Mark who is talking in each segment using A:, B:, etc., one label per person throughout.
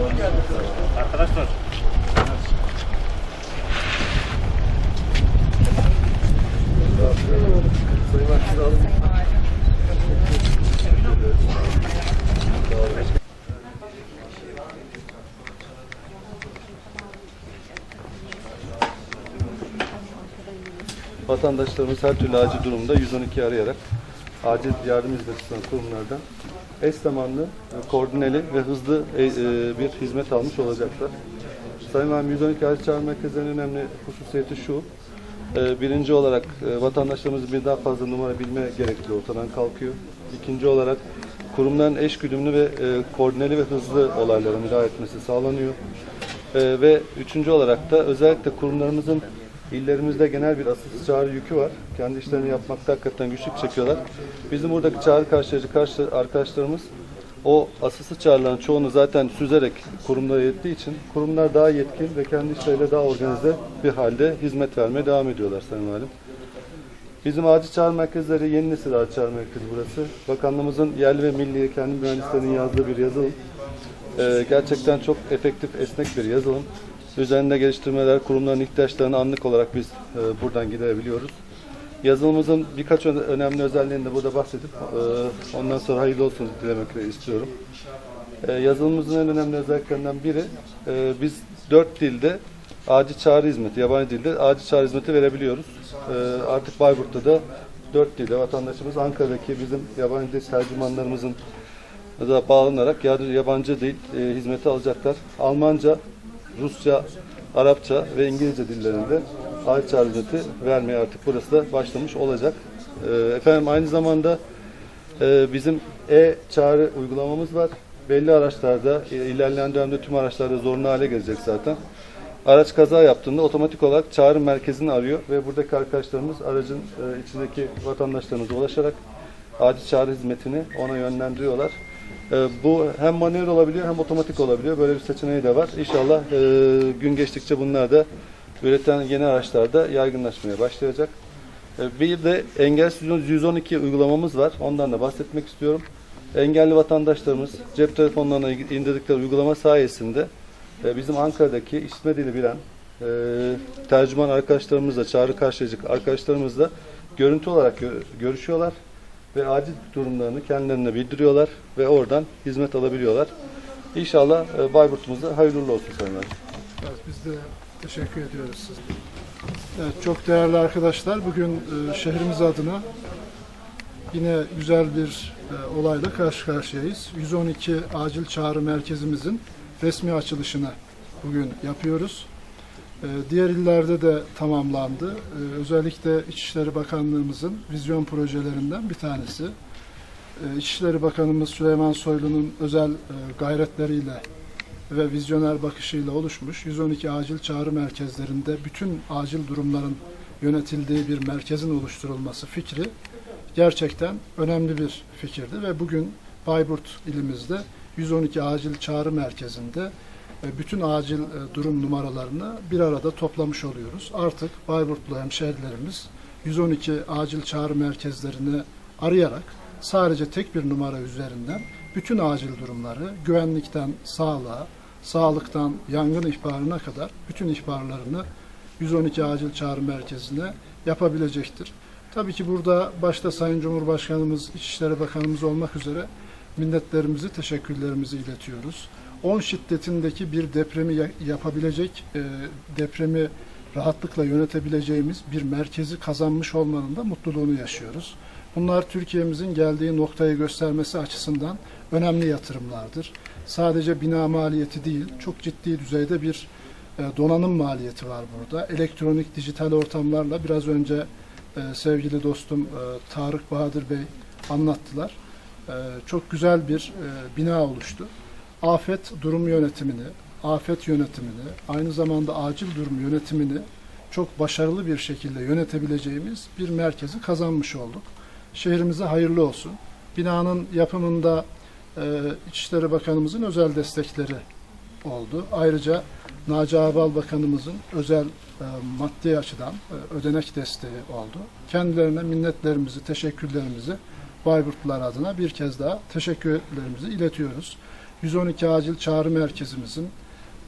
A: Arkadaşlar. Vatandaşlarımız her türlü acil durumda 112 arayarak acil yardım hizmeti sunan kurumlardan eş zamanlı, koordineli ve hızlı e, e, bir hizmet almış olacaklar. Sayın Valim 112 acil çağrı merkezlerinin önemli hususiyeti şu. e, Birinci olarak vatandaşlarımızın bir daha fazla numara bilme gerekliliği ortadan kalkıyor. İkinci olarak kurumların eş güdümlü ve koordineli ve hızlı olaylara müdahale etmesi sağlanıyor. Ve üçüncü olarak da özellikle kurumlarımızın illerimizde genel bir asıl çağrı yükü var. Kendi işlerini yapmakta hakikaten güçlük çekiyorlar. Bizim buradaki çağrı karşılayıcı karşı arkadaşlarımız o asılsız çağrıların çoğunu zaten süzerek kurumlara yettiği için kurumlar daha yetkin ve kendi işleriyle daha organize bir halde hizmet vermeye devam ediyorlar Sayın Valim. Bizim acil çağrı merkezleri yeni nesil acil çağrı merkezi burası. Bakanlığımızın yerli ve milli kendi mühendislerinin yazdığı bir yazılım. Ee, gerçekten çok efektif, esnek bir yazılım. Üzerinde geliştirmeler, kurumların ihtiyaçlarını anlık olarak biz e, buradan gidebiliyoruz. Yazılımımızın birkaç önemli özelliğini de burada bahsedip e, ondan sonra hayırlı olsun dilemek istiyorum. E, yazılımımızın en önemli özelliklerinden biri e, biz dört dilde acil çağrı hizmeti, yabancı dilde acil çağrı hizmeti verebiliyoruz. E, artık Bayburt'ta da dört dilde vatandaşımız Ankara'daki bizim yabancı dil tercümanlarımızın da bağlanarak ya- yabancı dil e, hizmeti alacaklar. Almanca, Rusça, Arapça ve İngilizce dillerinde çağrı hizmeti vermeye artık burası da başlamış olacak. E, efendim aynı zamanda ee, bizim e-çağrı uygulamamız var. Belli araçlarda, e, ilerleyen dönemde tüm araçlarda zorunlu hale gelecek zaten. Araç kaza yaptığında otomatik olarak çağrı merkezini arıyor ve buradaki arkadaşlarımız aracın e, içindeki vatandaşlarımıza ulaşarak acil çağrı hizmetini ona yönlendiriyorlar. E, bu hem manuel olabiliyor hem otomatik olabiliyor. Böyle bir seçeneği de var. İnşallah e, gün geçtikçe bunlar da üreten yeni araçlarda yaygınlaşmaya başlayacak. E, Bir de engelsiz 112 uygulamamız var. Ondan da bahsetmek istiyorum. Engelli vatandaşlarımız cep telefonlarına indirdikleri uygulama sayesinde e, bizim Ankara'daki işitme dili bilen e, tercüman arkadaşlarımızla, çağrı karşılayıcı arkadaşlarımızla görüntü olarak gö- görüşüyorlar ve acil durumlarını kendilerine bildiriyorlar ve oradan hizmet alabiliyorlar. İnşallah e, Bayburt'umuzda hayırlı olsun Sayın Valim.
B: Evet, biz de teşekkür ediyoruz size. Evet, çok değerli arkadaşlar, bugün e, şehrimiz adına yine güzel bir e, olayla karşı karşıyayız. 112 acil çağrı merkezimizin resmi açılışını bugün yapıyoruz. E, diğer illerde de tamamlandı. E, özellikle İçişleri Bakanlığımızın vizyon projelerinden bir tanesi. E, İçişleri Bakanımız Süleyman Soylu'nun özel e, gayretleriyle ve vizyoner bakışıyla oluşmuş 112 acil çağrı merkezlerinde bütün acil durumların yönetildiği bir merkezin oluşturulması fikri gerçekten önemli bir fikirdi ve bugün Bayburt ilimizde 112 acil çağrı merkezinde bütün acil e, durum numaralarını bir arada toplamış oluyoruz. Artık Bayburtlu hemşehrilerimiz 112 acil çağrı merkezlerini arayarak sadece tek bir numara üzerinden bütün acil durumları güvenlikten sağlığa, sağlıktan yangın ihbarına kadar bütün ihbarlarını 112 acil çağrı merkezine yapabilecektir. Tabii ki burada başta Sayın Cumhurbaşkanımız, İçişleri Bakanımız olmak üzere minnetlerimizi, teşekkürlerimizi iletiyoruz. 10 şiddetindeki bir depremi ya- yapabilecek, e, depremi rahatlıkla yönetebileceğimiz bir merkezi kazanmış olmanın da mutluluğunu yaşıyoruz. Bunlar Türkiye'mizin geldiği noktayı göstermesi açısından önemli yatırımlardır. Sadece bina maliyeti değil, çok ciddi düzeyde bir e, donanım maliyeti var burada. Elektronik, dijital ortamlarla biraz önce e, sevgili dostum e, Tarık Bahadır Bey anlattılar. Çok güzel bir bina oluştu. Afet durum yönetimini, afet yönetimini, aynı zamanda acil durum yönetimini çok başarılı bir şekilde yönetebileceğimiz bir merkezi kazanmış olduk. Şehrimize hayırlı olsun. Binanın yapımında e, İçişleri Bakanımızın özel destekleri oldu. Ayrıca Naci Ağbal Bakanımızın özel e, maddi açıdan e, ödenek desteği oldu. Kendilerine minnetlerimizi, teşekkürlerimizi Bayburtlular adına bir kez daha teşekkürlerimizi iletiyoruz. 112 acil çağrı merkezimizin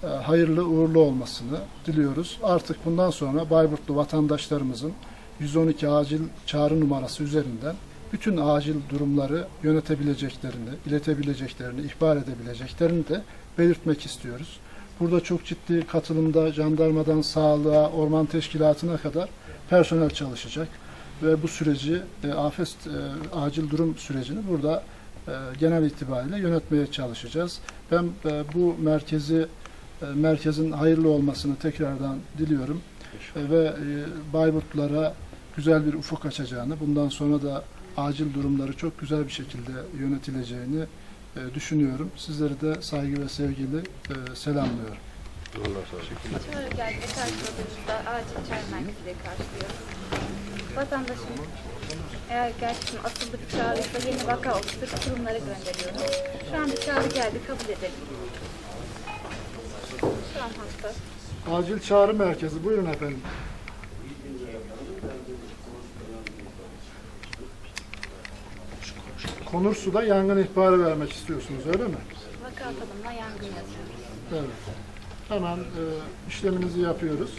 B: e, hayırlı uğurlu olmasını diliyoruz. Artık bundan sonra Bayburtlu vatandaşlarımızın 112 acil çağrı numarası üzerinden bütün acil durumları yönetebileceklerini, iletebileceklerini, ihbar edebileceklerini de belirtmek istiyoruz. Burada çok ciddi katılımda jandarmadan sağlığa, orman teşkilatına kadar personel çalışacak. Ve bu süreci, e, afet e, acil durum sürecini burada genel itibariyle yönetmeye çalışacağız. Ben e, bu merkezi e, merkezin hayırlı olmasını tekrardan diliyorum. E, ve e, Bayburtlara güzel bir ufuk açacağını, bundan sonra da acil durumları çok güzel bir şekilde yönetileceğini e, düşünüyorum. Sizleri de saygı ve sevgiyle e, selamlıyorum.
C: Çağrı geldi karşıladığımızda acil çağrı merkeziyle karşılıyoruz. Vatandaşın eğer gerçekten asıllı bir çağrıysa yeni vaka oluşturup kurumlara gönderiyoruz. Şu an bir çağrı geldi kabul edelim. Şu an hasta.
B: Acil çağrı merkezi, buyurun efendim. Konursu'da yangın ihbarı vermek istiyorsunuz öyle mi?
C: Vaka tanımla yangın yazıyoruz.
B: Evet. Hemen e, işleminizi yapıyoruz.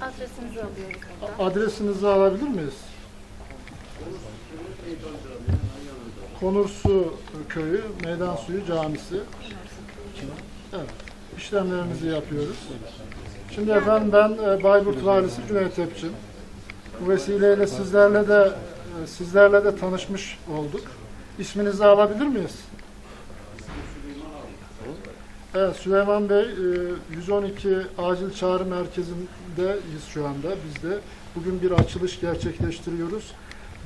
C: Adresinizi alıyoruz burada.
B: Adresinizi alabilir miyiz? Konursu köyü, Meydan Suyu Camisi. Evet. İşlemlerimizi yapıyoruz. Şimdi efendim ben e, Bayburt Valisi Cüneyt Tepçin. Bu vesileyle sizlerle de e, sizlerle de tanışmış olduk. İsminizi alabilir miyiz? Evet Süleyman Bey e, 112 Acil Çağrı Merkezi'ndeyiz şu anda biz de. Bugün bir açılış gerçekleştiriyoruz.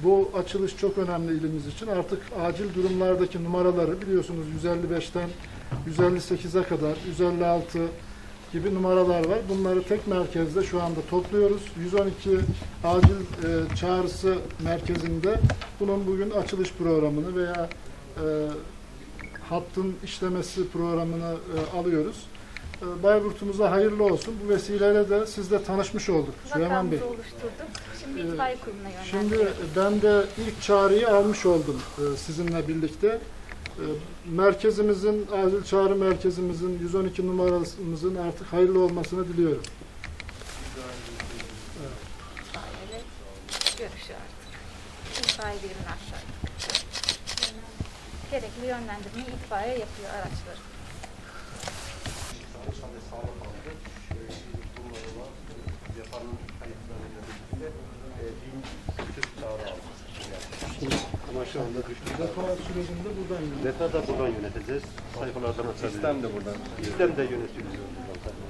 B: Bu açılış çok önemli ilimiz için. Artık acil durumlardaki numaraları biliyorsunuz 155'ten 158'e kadar, 156 gibi numaralar var. Bunları tek merkezde şu anda topluyoruz. 112 acil e, çağrısı merkezinde bunun bugün açılış programını veya e, hattın işlemesi programını e, alıyoruz. E, Bayburt'umuza hayırlı olsun. Bu vesileyle de sizle tanışmış olduk. Süleyman Bey.
C: Vakamızı oluşturduk. Şimdi
B: Evet.
C: itfaiye kurumuna
B: Şimdi
C: yönlendiriyoruz.
B: ben de ilk çağrıyı almış oldum e, sizinle birlikte. E, Merkezimizin, acil çağrı merkezimizin 112 numarasımızın artık hayırlı olmasını diliyorum.
C: itfaiyeyle görüşüyor artık. İtfaiye birimini aşağı. Gerekli yönlendirmeyi itfaiye yapıyor araçları.
D: Ama şu anda düştü.
B: Defa sürecinde buradan yürüyorum.
D: Deta da buradan yöneteceğiz. Sayfalardan açabiliriz.
A: Sistem de buradan.
D: Sistem de yönetiyoruz. buradan.